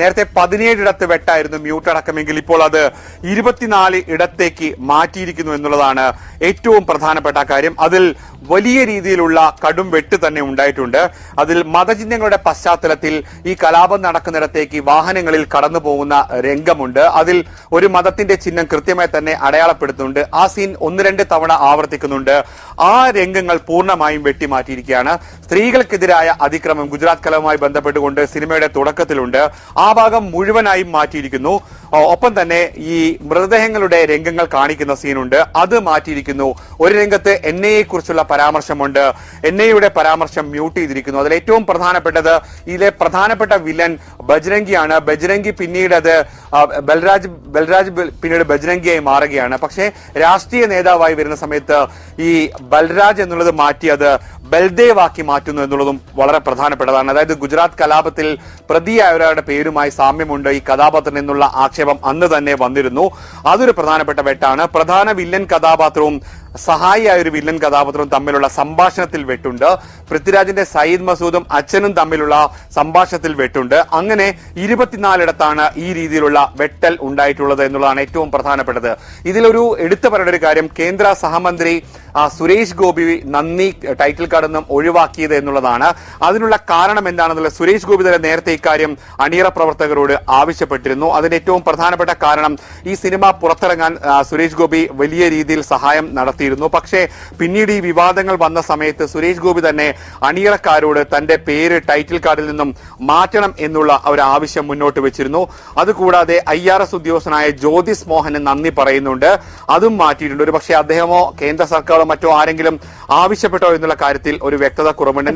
നേരത്തെ പതിനേഴ് ഇടത്ത് വെട്ടായിരുന്നു മ്യൂട്ട് അടക്കമെങ്കിൽ ഇപ്പോൾ അത് ഇരുപത്തിനാല് ഇടത്തേക്ക് മാറ്റിയിരിക്കുന്നു എന്നുള്ളതാണ് ഏറ്റവും പ്രധാനപ്പെട്ട കാര്യം. അതിൽ വലിയ രീതിയിലുള്ള കടും വെട്ട് തന്നെ ഉണ്ടായിട്ടുണ്ട്. അതിൽ മതചിഹ്നങ്ങളുടെ പശ്ചാത്തലത്തിൽ ഈ കലാപം നടക്കുന്നിടത്തേക്ക് വാഹനങ്ങളിൽ കടന്നു പോകുന്ന രംഗമുണ്ട്. അതിൽ ഒരു മതത്തിന്റെ ചിഹ്നം കൃത്യമായി തന്നെ അടയാളപ്പെടുത്തുന്നുണ്ട്. ആ സീൻ ഒന്ന് രണ്ട് തവണ ആവർത്തിക്കുന്നുണ്ട്. ആ രംഗങ്ങൾ പൂർണമായും വെട്ടിമാറ്റിയിരിക്കുകയാണ്. സ്ത്രീകൾക്കെതിരായ അതിക്രമം ഗുജറാത്ത് കലവുമായി ബന്ധപ്പെട്ടുകൊണ്ട് സിനിമയുടെ തുടക്കത്തിലുണ്ട്. ആ ഭാഗം മുഴുവനായും മാറ്റിയിരിക്കുന്നു. ഒപ്പം തന്നെ ഈ മൃതദേഹങ്ങളുടെ രംഗങ്ങൾ കാണിക്കുന്ന സീനുണ്ട്. അത് മാറ്റിയിരിക്കുന്നു. ഒരു രംഗത്ത് എൻ ഐയെ കുറിച്ചുള്ള പരാമർശമുണ്ട്. എൻ ഐയുടെ പരാമർശം മ്യൂട്ട് ചെയ്തിരിക്കുന്നു. അതിൽ ഏറ്റവും പ്രധാനപ്പെട്ടത് ഇതിലെ പ്രധാനപ്പെട്ട വില്ലൻ ബജ്രംഗിയാണ്. ബജ്രംഗി പിന്നീട് അത് ബൽരാജ് ബൽരാജ് പിന്നീട് ബജ്രംഗിയായി മാറുകയാണ്. പക്ഷേ രാഷ്ട്രീയ നേതാവായി വരുന്ന സമയത്ത് ഈ ബൽരാജ് എന്നുള്ളത് മാറ്റി അത് ബൽദേവ് ആക്കി മാറ്റുന്നു എന്നുള്ളതും വളരെ പ്രധാനപ്പെട്ടതാണ്. അതായത് ഗുജറാത്ത് കലാപത്തിൽ പ്രതിയായവരുടെ പേരുമായി സാമ്യമുണ്ട് ഈ കഥാപാത്രം എന്നുള്ള ആക്ഷേപം അന്ന് തന്നെ വന്നിരുന്നു. അതൊരു പ്രധാനപ്പെട്ട വെട്ടാണ്. പ്രധാന വില്ലൻ കഥാപാത്രവും സഹായിയായ ഒരു വില്ലൻ കഥാപാത്രവും തമ്മിലുള്ള സംഭാഷണത്തിൽ വെട്ടുണ്ട്. പൃഥ്വിരാജിന്റെ സയ്യിദ് മസൂദും അച്ഛനും തമ്മിലുള്ള സംഭാഷണത്തിൽ വെട്ടുണ്ട്. അങ്ങനെ ഇരുപത്തിനാലിടത്താണ് ഈ രീതിയിലുള്ള വെട്ടൽ ഉണ്ടായിട്ടുള്ളത് എന്നുള്ളതാണ് ഏറ്റവും പ്രധാനപ്പെട്ടത്. ഇതിലൊരു എടുത്തു പറയേണ്ട ഒരു കാര്യം കേന്ദ്ര സഹമന്ത്രി സുരേഷ് ഗോപി നന്ദി ടൈറ്റിൽ കാർഡിൽ നിന്നും ഒഴിവാക്കിയത് എന്നുള്ളതാണ്. അതിനുള്ള കാരണം എന്താണെന്നുള്ള സുരേഷ് ഗോപി തന്നെ നേരത്തെ ഇക്കാര്യം അണിയറ പ്രവർത്തകരോട് ആവശ്യപ്പെട്ടിരുന്നു. അതിന്റെ ഏറ്റവും പ്രധാനപ്പെട്ട കാരണം ഈ സിനിമ പുറത്തിറങ്ങാൻ സുരേഷ് ഗോപി വലിയ രീതിയിൽ സഹായം നടത്തിയിരുന്നു. പക്ഷേ പിന്നീട് ഈ വിവാദങ്ങൾ വന്ന സമയത്ത് സുരേഷ് ഗോപി തന്നെ അണിയറക്കാരോട് തന്റെ പേര് ടൈറ്റിൽ കാർഡിൽ നിന്നും മാറ്റണം എന്നുള്ള ഒരു ആവശ്യം മുന്നോട്ട് വെച്ചിരുന്നു. അതുകൂടാതെ ഐ ആർ എസ് ഉദ്യോഗസ്ഥനായ ജ്യോതിസ് മോഹന് നന്ദി പറയുന്നുണ്ട്. അതും മാറ്റിയിട്ടുണ്ട്. ഒരു പക്ഷേ അദ്ദേഹമോ കേന്ദ്ര സർക്കാരോ മറ്റോ ആരെങ്കിലും ആവശ്യപ്പെട്ടോ എന്നുള്ള കാര്യത്തിൽ ഒരു വ്യക്തത കുറവുണ്ട്.